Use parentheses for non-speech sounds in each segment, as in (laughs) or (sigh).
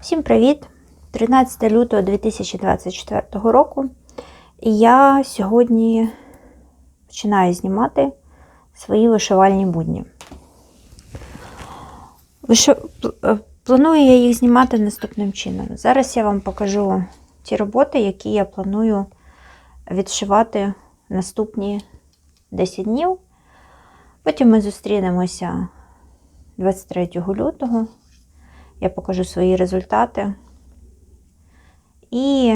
Всім привіт! 13 лютого 2024 року. Я сьогодні починаю знімати свої вишивальні будні. Виши... пл- е, Планую я їх знімати наступним чином. Зараз я вам покажу ті роботи, які я планую відшивати наступні 10 днів. Потім ми зустрінемося 23 лютого. Я покажу свої результати. І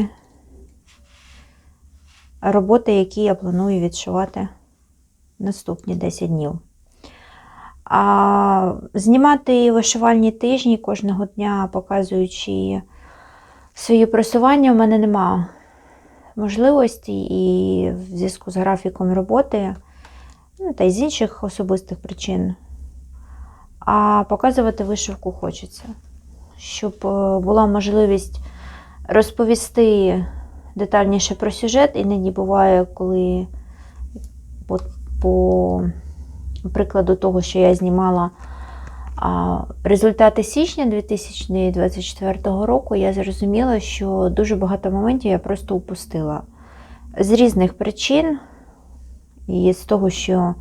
роботи, які я планую відшивати наступні 10 днів. А знімати вишивальні тижні кожного дня, показуючи свої просування, в мене нема можливості і в зв'язку з графіком роботи, ну, та й з інших особистих причин. А показувати вишивку хочеться, щоб е, була можливість розповісти детальніше про сюжет. Іноді буває, коли от по прикладу того, що я знімала результати січня 2024 року, я зрозуміла, що дуже багато моментів я просто упустила. З різних причин. І з того, що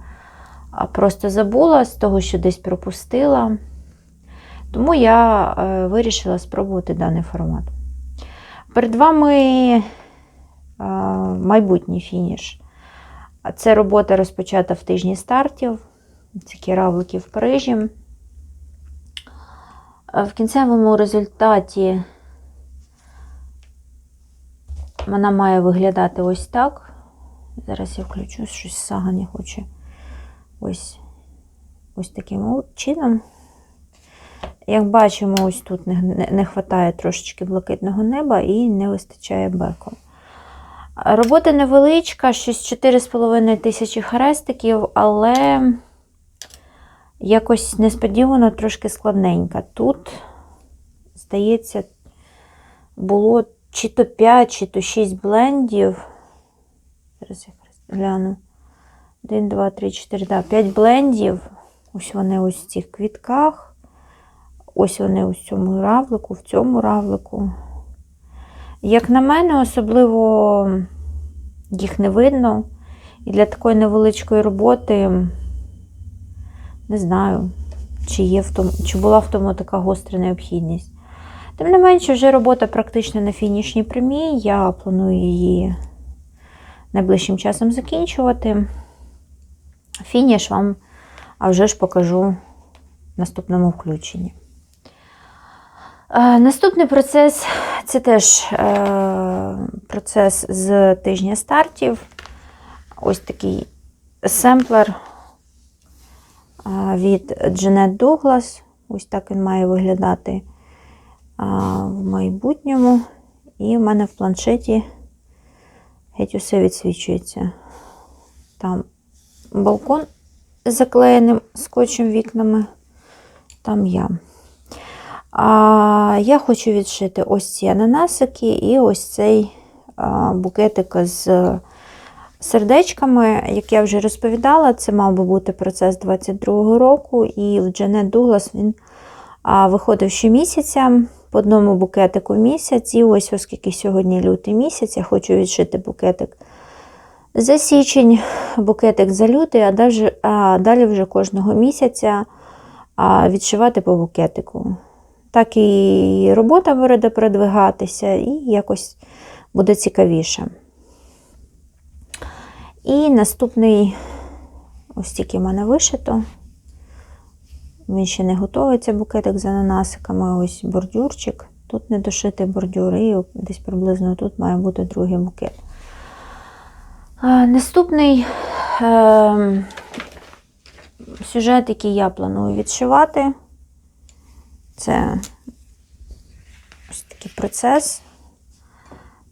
просто забула, з того, що десь пропустила. Тому я е, вирішила спробувати даний формат. Перед вами е, майбутній фініш. Це робота розпочата в тижні стартів. Такі равлики в Парижі. Е, В кінцевому результаті вона має виглядати ось так. Зараз я включу, щось сага не хоче. Ось, ось таким чином. Як бачимо, ось тут не, не, вистачає трошечки блакитного неба і не вистачає беку. Робота невеличка, щось 4,5 тисячі хрестиків, але якось несподівано трошки складненька. Тут, здається, було чи то 5, чи то 6 блендів. Зараз я гляну. 1, 2, 3, 4, да, 5 блендів. Ось вони ось в цих квітках. Ось вони у цьому равлику, в цьому равлику. Як на мене, особливо їх не видно. І для такої невеличкої роботи не знаю, чи, є в тому, чи була в тому така гостра необхідність. Тим не менше, вже робота практично на фінішній прямій. Я планую її найближчим часом закінчувати. Фініш вам а вже ж покажу в наступному включенні. Е, Наступний процес це теж е, процес з тижня стартів. Ось такий семплер е, від Jeanette Douglas. Ось так він має виглядати в майбутньому. І в мене в планшеті геть усе відсвічується. Там балкон з заклеєним скотчем вікнами, там я. А я хочу відшити ось ці ананасики і ось цей букетик з сердечками, як я вже розповідала, це мав би бути процес 22-го року, і в Джанет Дуглас він виходив щомісяця по одному букетику в місяць. І ось, оскільки сьогодні лютий місяць, я хочу відшити букетик за січень, букетик за лютий, а далі, а далі вже кожного місяця відшивати по букетику. Так і робота буде продвигатися, і якось буде цікавіше. І наступний, ось тільки в мене вишито. Він ще не це букетик з ананасиками, ось бордюрчик. Тут не дошитий бордюр, і десь приблизно тут має бути другий букет. Наступний е, сюжет, який я планую відшивати, це ось такий процес.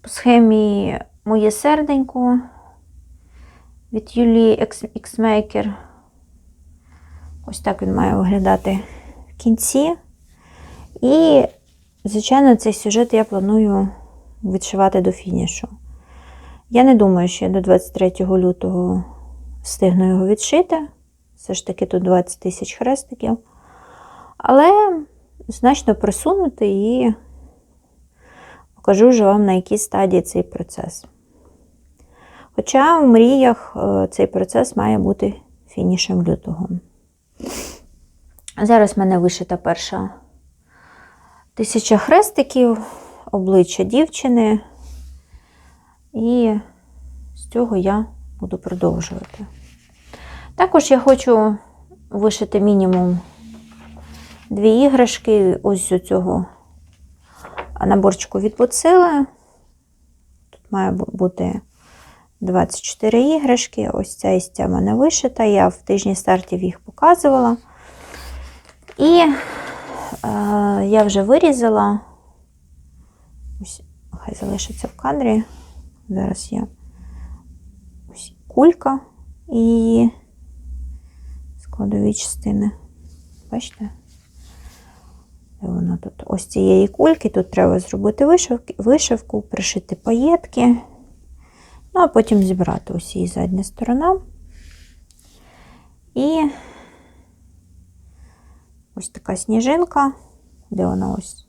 По схемі Моє серденько від Юлії Xmaker. Ось так він має виглядати в кінці. І, звичайно, цей сюжет я планую відшивати до фінішу. Я не думаю, що я до 23 лютого встигну його відшити. Все ж таки тут 20 тисяч хрестиків. Але значно присунути і покажу вже вам, на якій стадії цей процес. Хоча в мріях е, цей процес має бути фінішем лютого. Зараз в мене вишита перша тисяча хрестиків, обличчя дівчини, і з цього я буду продовжувати. Також я хочу вишити мінімум дві іграшки ось у цього наборчику від Тут має бути 24 іграшки. Ось ця і ця в мене вишита. Я в тижні стартів їх показувала. І е, я вже вирізала. Ось, хай залишиться в кадрі. Зараз я ось кулька і складові частини. Бачите? Де Воно тут ось цієї кульки. Тут треба зробити вишивки, вишивку, пришити паєтки. Ну, а потім зібрати її задня сторона. І ось така сніжинка, де вона ось,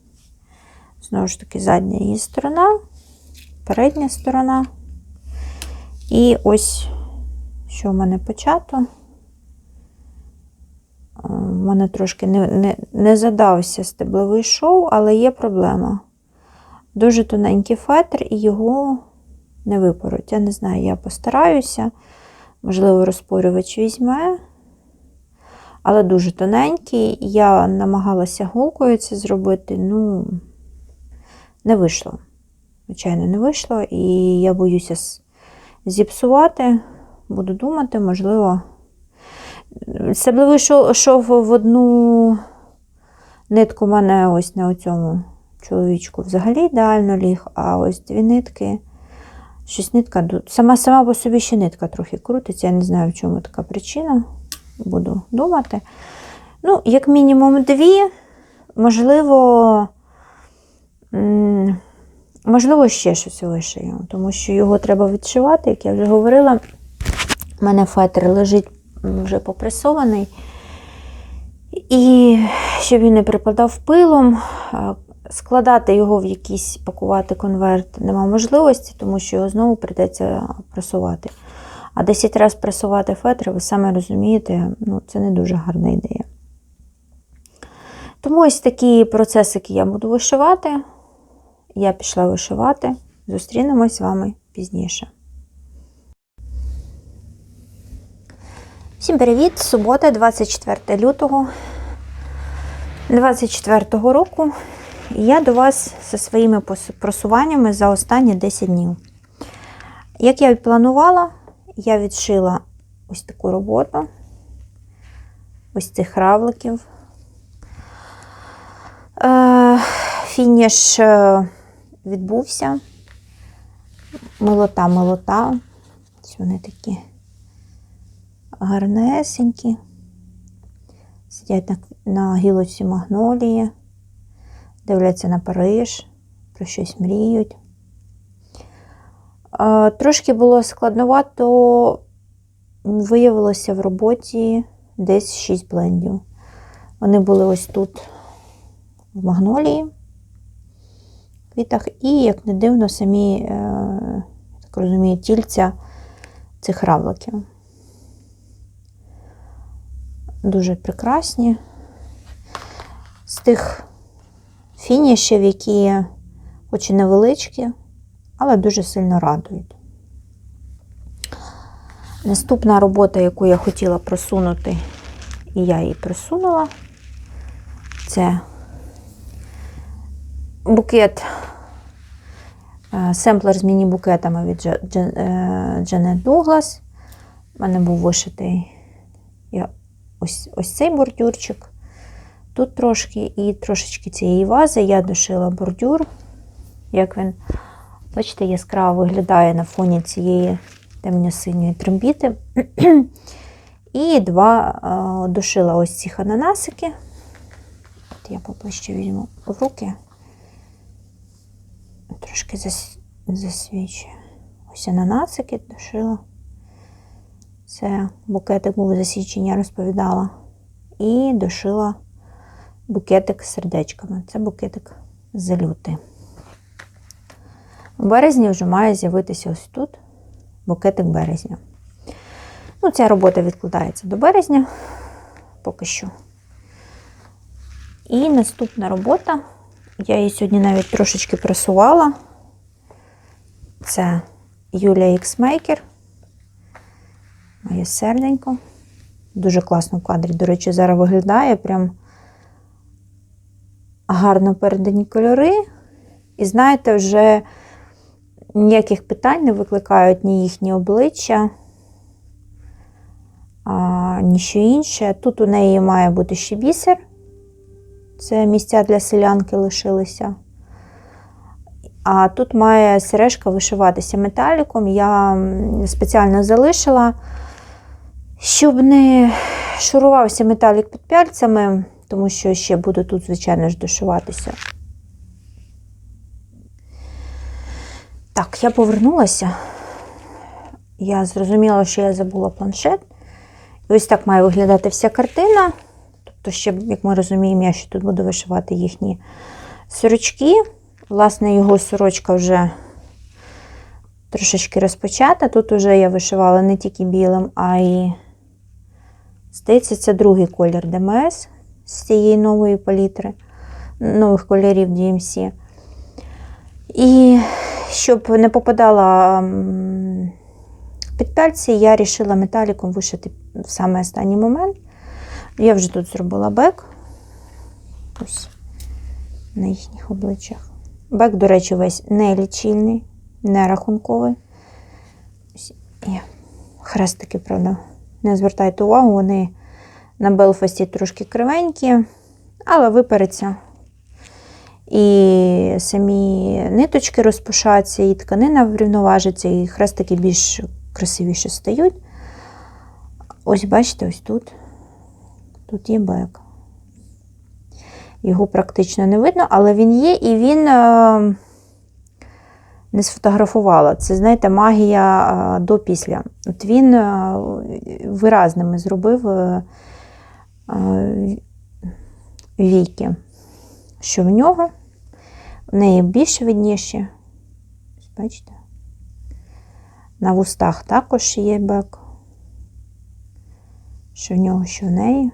знову ж таки, задня її сторона, передня сторона. І ось, що в мене почато. У мене трошки не, не, не задався стебловий шов, але є проблема. Дуже тоненький фетр, і його не випороть. Я не знаю, я постараюся. Можливо, розпорювач візьме. Але дуже тоненький. Я намагалася голкою це зробити, ну, не вийшло. Звичайно, не вийшло. І я боюся зіпсувати. Буду думати, можливо. Стебловий шов, шов в одну нитку мене ось на цьому чоловічку взагалі ідеально ліг, а ось дві нитки. Щось нитка сама сама по собі ще нитка трохи крутиться. Я не знаю, в чому така причина. Буду думати. Ну, як мінімум дві, можливо, можливо, ще щось вишию, тому що його треба відшивати, як я вже говорила. У мене фетр лежить вже попресований. І щоб він не припадав пилом, складати його в якийсь пакувати конверт нема можливості, тому що його знову прийдеться пресувати. А 10 разів пресувати фетр, ви саме розумієте, ну, це не дуже гарна ідея. Тому ось такі процесики я буду вишивати. Я пішла вишивати. Зустрінемось з вами пізніше. Всім привіт! Субота, 24 лютого 24 року. Я до вас зі своїми просуваннями за останні 10 днів. Як я і планувала, я відшила ось таку роботу, ось цих равликів. Е, Фініш е, відбувся. Милота, милота. Вони такі гарнесенькі. Сидять на, на гілочці магнолії, дивляться на Париж, про щось мріють. Трошки було складновато, виявилося в роботі десь 6 блендів. Вони були ось тут, в магнолії, квітах, і, як не дивно, самі, е, я так розумію, тільця цих равликів. Дуже прекрасні. З тих фінішів, які хоч і невеличкі, але дуже сильно радують. Наступна робота, яку я хотіла просунути, і я її просунула, це букет, е, семплер з міні-букетами від е, Джанет Дуглас. У мене був вишитий я, ось, ось цей бордюрчик. Тут трошки і трошечки цієї вази я дошила бордюр, як він, бачите, яскраво виглядає на фоні цієї темно-синьої трембіти. (clears throat) І два е, дошила ось ці ананасики. От я поближче візьму в руки. Трошки зас, засвічую. Ось ананасики дошила. Це букетик був засічення, я розповідала. І дошила букетик з сердечками. Це букетик з люти. У березні вже має з'явитися ось тут букетик березня. Ну, ця робота відкладається до березня поки що. І наступна робота, я її сьогодні навіть трошечки просувала. Це Юлія X-Maker. Моє серденько. Дуже класно в кадрі, до речі, зараз виглядає прям гарно передані кольори. І знаєте, вже ніяких питань не викликають ні їхні обличчя, а, ні що інше. Тут у неї має бути ще бісер. Це місця для селянки лишилися. А тут має сережка вишиватися металіком. Я спеціально залишила, щоб не шурувався металік під пяльцями, тому що ще буду тут, звичайно ж, дошиватися. Так, я повернулася. Я зрозуміла, що я забула планшет. І ось так має виглядати вся картина. Тобто, ще, як ми розуміємо, я ще тут буду вишивати їхні сорочки. Власне, його сорочка вже трошечки розпочата. Тут вже я вишивала не тільки білим, а й, здається, це другий колір ДМС з цієї нової палітри, нових кольорів DMC. І щоб не попадала під пальці, я вирішила металіком вишити в саме останній момент. Я вже тут зробила бек. Ось на їхніх обличчях. Бек, до речі, весь не лічильний, не рахунковий. Ось є хрестики, правда. Не звертайте увагу, вони на Белфасті трошки кривенькі, але випереться. І самі ниточки розпушаться, і тканина врівноважиться, і хрестики більш красивіше стають. Ось бачите, ось тут. Тут є бек. Його практично не видно, але він є, і він е, не сфотографувала. Це, знаєте, магія е, до-після. От він е, виразними зробив е, віки, що в нього. В неї більш видніші. Бачите? На вустах також є бек. Що в нього, що в неї.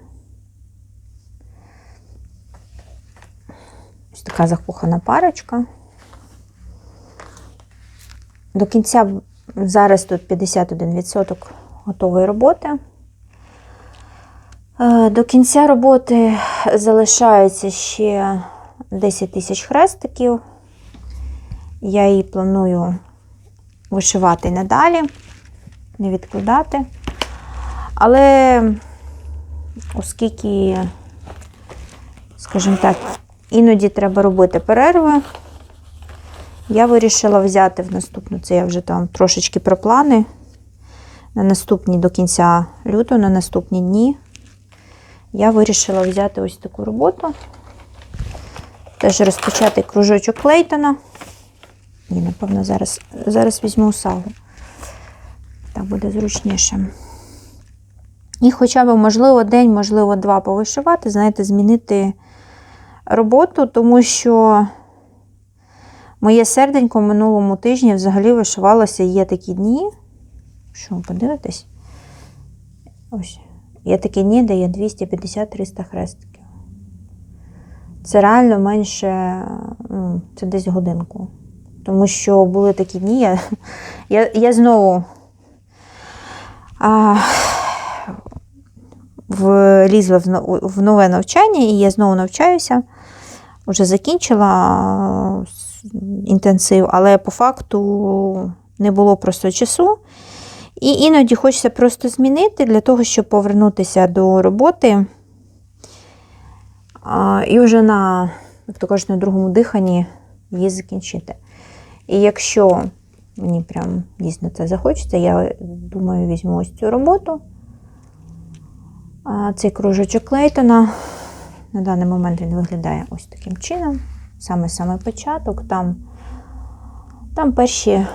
Ось така запухана парочка. До кінця зараз тут 51% готової роботи. Е, До кінця роботи залишається ще 10 тисяч хрестиків. Я її планую вишивати надалі, не відкладати. Але оскільки, скажімо так, іноді треба робити перерви, я вирішила взяти в наступну, це я вже там трошечки про плани. На наступні до кінця лютого, на наступні дні, я вирішила взяти ось таку роботу. Теж розпочати кружочок Клейтона. Ні, напевно, зараз, зараз візьму сагу. Так буде зручніше. І хоча б, можливо, день, можливо, два повишивати, знаєте, змінити роботу, тому що моє серденько в минулому тижні взагалі вишивалося. Є такі дні. Що, подивитесь? Ось. Є такі дні, де є 250-300 хрестиків. Це реально менше, ну, це десь годинку. Тому що були такі дні, я, я, я знову а, влізла в, нове навчання, і я знову навчаюся. Вже закінчила інтенсив, але по факту не було просто часу. І іноді хочеться просто змінити для того, щоб повернутися до роботи. І вже на, як то кажуть, на другому диханні її закінчити. І якщо мені прям дійсно це захочеться, я думаю, візьму ось цю роботу. Цей кружочок Клейтона. На даний момент він виглядає ось таким чином. Саме-саме початок. Там, там перші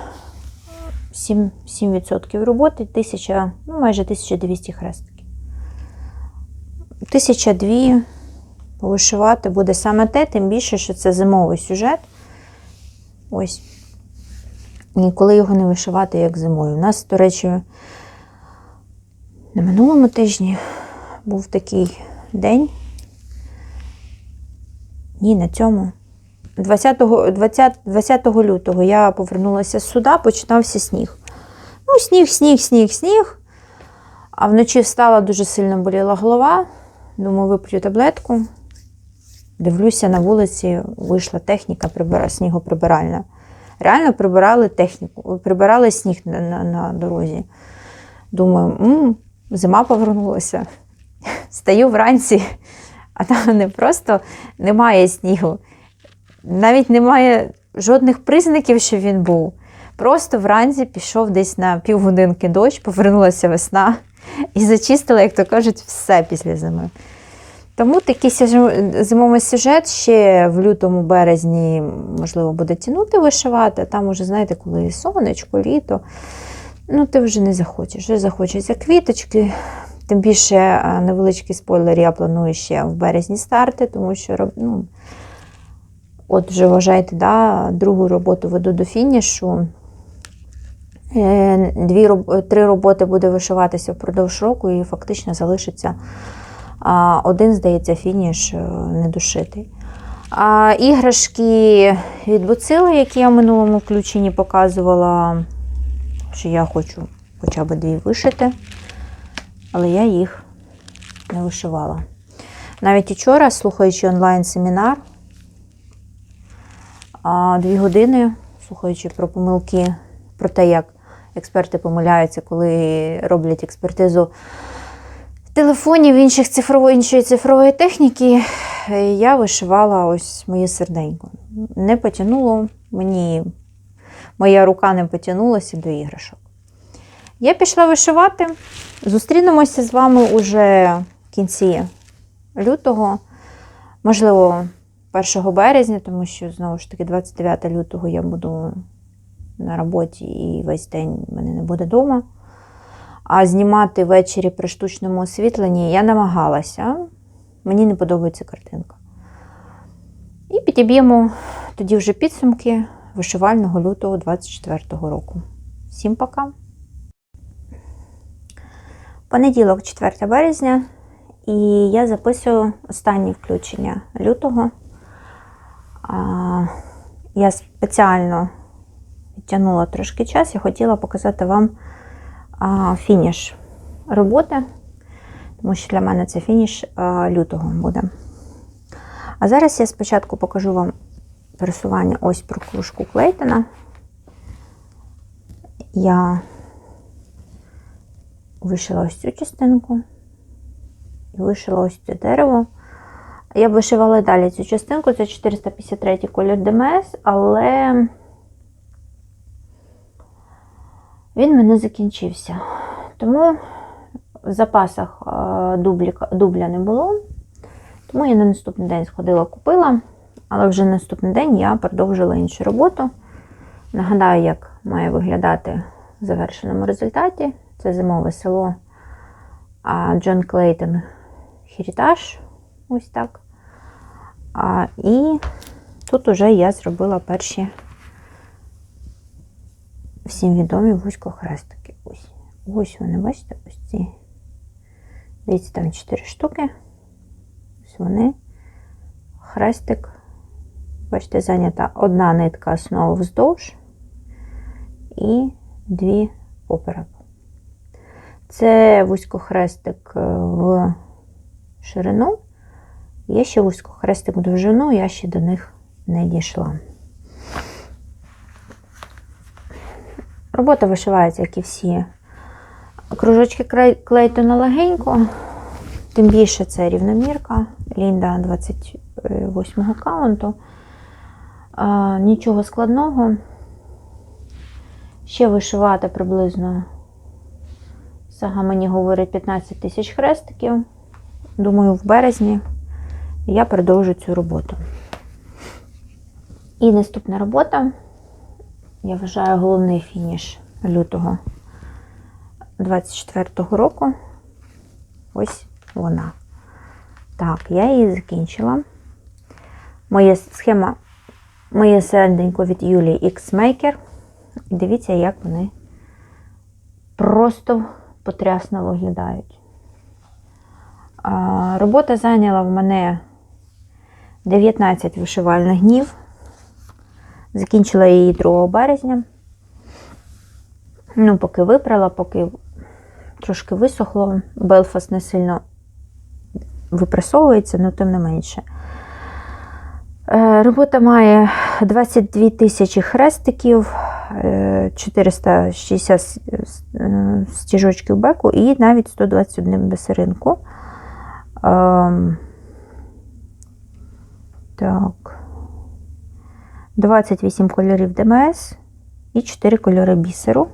7%, 7% роботи, 1000, ну, майже 1200 хрестиків. 1002 повишивати буде саме те, тим більше, що це зимовий сюжет. Ось. І коли його не вишивати, як зимою. У нас, до речі, на минулому тижні був такий день. Ні, на цьому. 20, 20, 20 лютого я повернулася суда, починався сніг. Ну, сніг, сніг, сніг, сніг. А вночі встала, дуже сильно боліла голова. Думаю, вип'ю таблетку. Дивлюся, на вулиці вийшла техніка прибира, снігоприбиральна. Реально прибирали техніку, прибирали сніг на, на, на дорозі. Думаю, м зима повернулася. (laughs) Стаю вранці, а там не просто немає снігу. Навіть немає жодних признаків, що він був. Просто вранці пішов десь на півгодинки дощ, повернулася весна і зачистила, як то кажуть, все після зими. Тому такий зимовий сюжет ще в лютому березні, можливо, буде тягнути вишивати. а Там уже, знаєте, коли сонечко, літо, ну ти вже не захочеш. Вже захочеться квіточки. Тим більше невеличкий спойлер, я планую ще в березні старти, тому що ну, от вже вважайте, да, другу роботу веду до фінішу. Е, Дві, три роботи буде вишиватися впродовж року, і фактично залишиться один, здається, фініш е, недошитий. А іграшки від Буцили, які я в минулому включенні показувала, що я хочу хоча б дві вишити, але я їх не вишивала. Навіть вчора, слухаючи онлайн-семінар, а, дві години, слухаючи про помилки, про те, як експерти помиляються, коли роблять експертизу телефонів інших цифрової, іншої цифрової техніки, я вишивала ось моє серденько. Не потягнуло мені, моя рука не потягнулася до іграшок. Я пішла вишивати. Зустрінемося з вами уже в кінці лютого, можливо, 1 березня, тому що, знову ж таки, 29 лютого я буду на роботі і весь день мене не буде вдома. А знімати ввечері при штучному освітленні я намагалася. Мені не подобається картинка. І підіб'ємо тоді вже підсумки вишивального лютого 24 року. Всім пока! Понеділок, 4 березня, і я записую останнє включення лютого. Я спеціально відтягнула трошки час і хотіла показати вам фініш роботи, тому що для мене це фініш лютого буде. А зараз я спочатку покажу вам пересування ось про кружку Клейтона. Я вишила ось цю частинку і вишила ось це дерево. Я б вишивала далі цю частинку, це 453 колір ДМС, але він мене закінчився. Тому в запасах е, дубліка, дубля не було. Тому я на наступний день сходила, купила, але вже на наступний день я продовжила іншу роботу. Нагадаю, як має виглядати в завершеному результаті. Це зимове село Джон Клейтон Херітаж. Ось так. А, і тут уже я зробила перші всім відомі вузькохрестики. Ось. Ось вони, бачите, ось ці. Дивіться, там 4 штуки. Ось вони. Хрестик. Бачите, зайнята одна нитка основи вздовж і дві поперек. Це вузькохрестик е, в ширину. Є ще вузькохрестик в довжину, я ще до них не дійшла. Робота вишивається, як і всі. Кружочки крей- клейтона легенько, тим більше це рівномірка, Лінда 28 каунту. А, нічого складного. Ще вишивати приблизно, сага мені говорить 15 тисяч хрестиків. Думаю, в березні я продовжу цю роботу. І наступна робота, я вважаю, головний фініш лютого 24-го року. Ось вона. Так, я її закінчила. Моя схема, моє серденько від Юлії X-Maker. Дивіться, як вони просто потрясно виглядають. Робота зайняла в мене 19 вишивальних днів. Закінчила її 2 березня. Ну, поки випрала, поки трошки висохло. Белфас не сильно випресовується, але тим не менше. Е, Робота має 22 тисячі хрестиків, е, 460 с- с- е, стіжочків беку і навіть 121 бисеринку. Так. 28 кольорів ДМС і 4 кольори бісеру.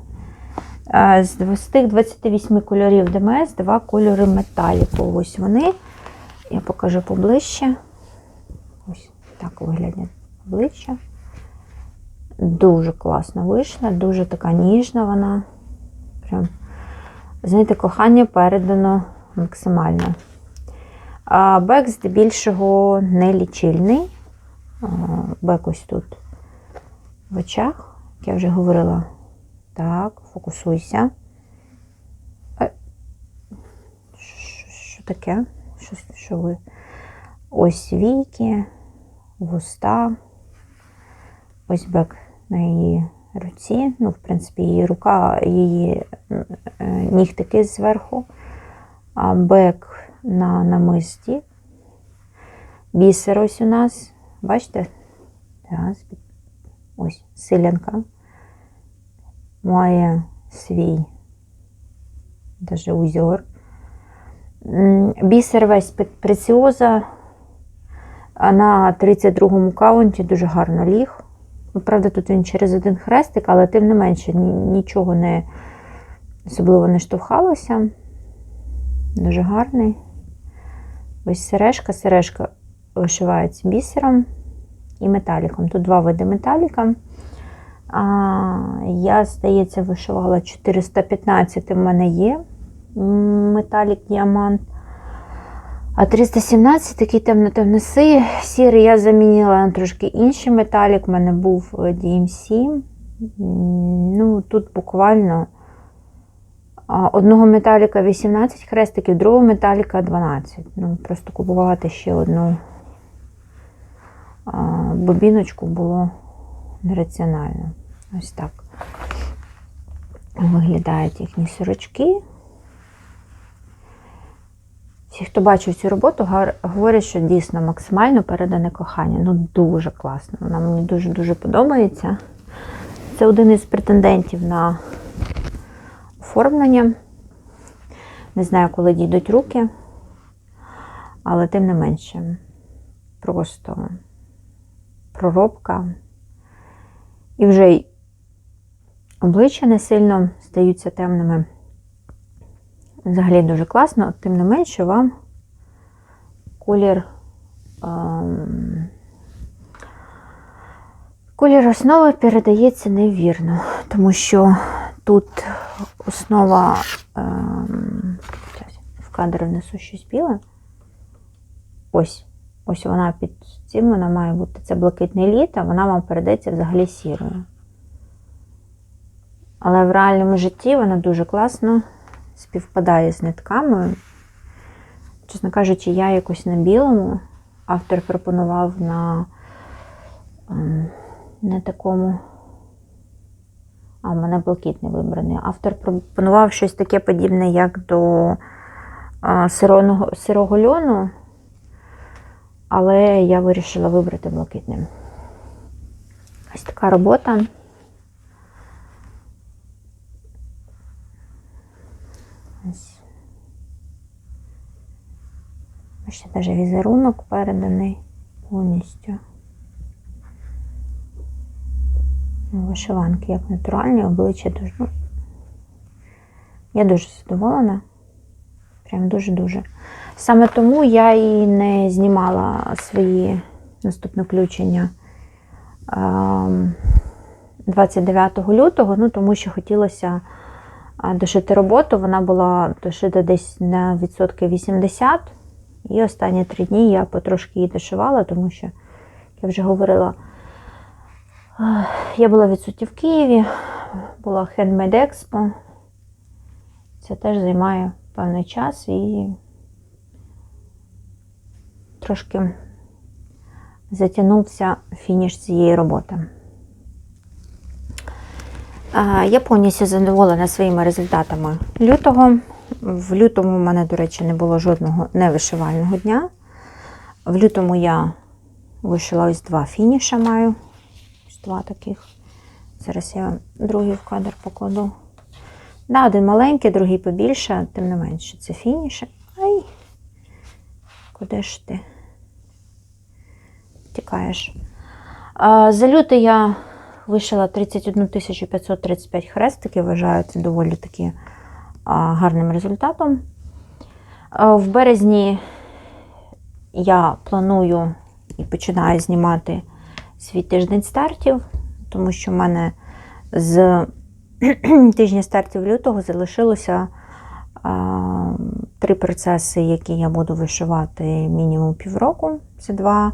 Е, З тих 28 кольорів ДМС, 2 кольори металіку. Ось вони. Я покажу поближче. Ось так виглядає обличчя. Дуже класно вийшла, дуже така ніжна вона. Прям, знаєте, кохання передано максимально. А бек здебільшого не лічильний. Бек ось тут в очах, як я вже говорила. Так, фокусуйся. Е, Що, таке? Що, що ви? Ось війки, вуста. Ось бек на її руці. Ну, в принципі, її рука, її е, нігтики зверху. А бек на намисті. Бісер ось у нас. Бачите? Ось силянка. Має свій даже узор. Бісер весь преціоза. На 32-му каунті дуже гарно ліг. Ну, Правда, тут він через один хрестик, але тим не менше нічого не особливо не штовхалося. Дуже гарний. Ось сережка. Сережка вишивається бісером і металіком. Тут два види металіка. Я, здається, вишивала 415 в мене є металік діамант. А 317 такий темно-темно сірий я замінила на трошки інший металік. У мене був DMC. Ну, тут буквально одного металіка 18 хрестиків, другого металіка 12. Ну, просто купувати ще одну бобіночку було нераціонально. Ось так виглядають їхні сорочки. Всі, хто бачив цю роботу, говорять, що дійсно максимально передане кохання. Ну, дуже класно. Вона мені дуже-дуже подобається. Це один із претендентів на оформлення. Не знаю, коли дійдуть руки, але тим не менше. Просто проробка. І вже й обличчя не сильно стаються темними. Взагалі дуже класно, тим не менше вам колір, ем, колір основи передається невірно, тому що тут основа ем, в кадр внесу щось біле. Ось. Ось вона під цим вона має бути. Це блакитний літ, а вона вам передається взагалі сірою. Але в реальному житті вона дуже класно співпадає з нитками. Чесно кажучи, я якось на білому. Автор пропонував на ем, не такому. А, в мене блакитний вибраний. Автор пропонував щось таке подібне, як до а, сирого, льону, але я вирішила вибрати блакитним. Ось така робота. Ось. Бачите, навіть візерунок переданий повністю. Ну, Вишиванки як натуральні, обличчя дуже. Ну, я дуже задоволена. Прям дуже-дуже. Саме тому я і не знімала свої наступне включення ем, 29 лютого, ну тому що хотілося дошити роботу. Вона була дошита десь на відсотки 80. І останні три дні я потрошки її дошивала, тому що, як я вже говорила, я була відсутня в Києві, була Handmade Expo. Це теж займає певний час і трошки затягнувся фініш цієї роботи. Я повністю задоволена своїми результатами лютого. В лютому в мене, до речі, не було жодного невишивального дня. В лютому я вишила ось два фініша маю. Два таких. Зараз я другий в кадр покладу. Да, один маленький, другий побільше, тим не менше, це фініші. Ай, куди ж ти тікаєш? А, за лютий я вишила 31 535 хрестиків, вважаю це доволі таки гарним результатом. В березні я планую і починаю знімати свій тиждень стартів, тому що в мене з (clears throat) тижня стартів лютого залишилося три процеси, які я буду вишивати мінімум півроку. Це два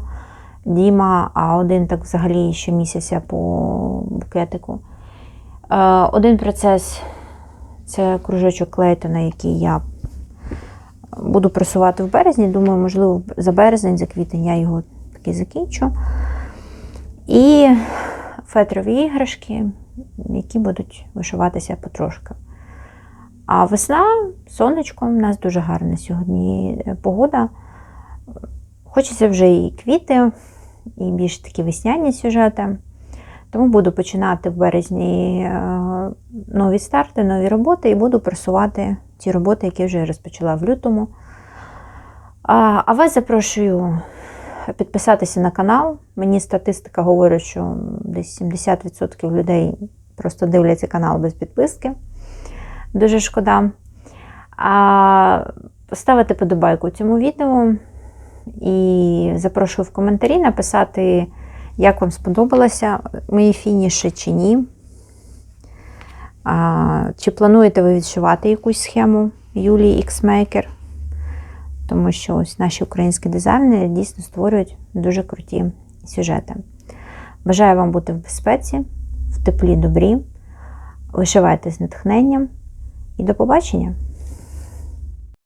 Діма, а один так взагалі ще місяця по букетику. Е, Один процес це кружочок Клейтона, який я буду просувати в березні. Думаю, можливо, за березень, за квітень я його таки закінчу. І фетрові іграшки, які будуть вишиватися потрошки. А весна, сонечко, у нас дуже гарна сьогодні погода. Хочеться вже і квіти, і більш такі весняні сюжети. Тому буду починати в березні е, нові старти, нові роботи і буду просувати ті роботи, які вже розпочала в лютому. А вас запрошую підписатися на канал. Мені статистика говорить, що десь 70% людей просто дивляться канал без підписки. Дуже шкода. А Поставити подобайку цьому відео. І запрошую в коментарі написати, як вам сподобалося мої фініші чи ні. А, Чи плануєте ви відшивати якусь схему Юлії X-Maker? Тому що ось наші українські дизайнери дійсно створюють дуже круті сюжети. Бажаю вам бути в безпеці, в теплі добрі. Вишивайте з натхненням і до побачення!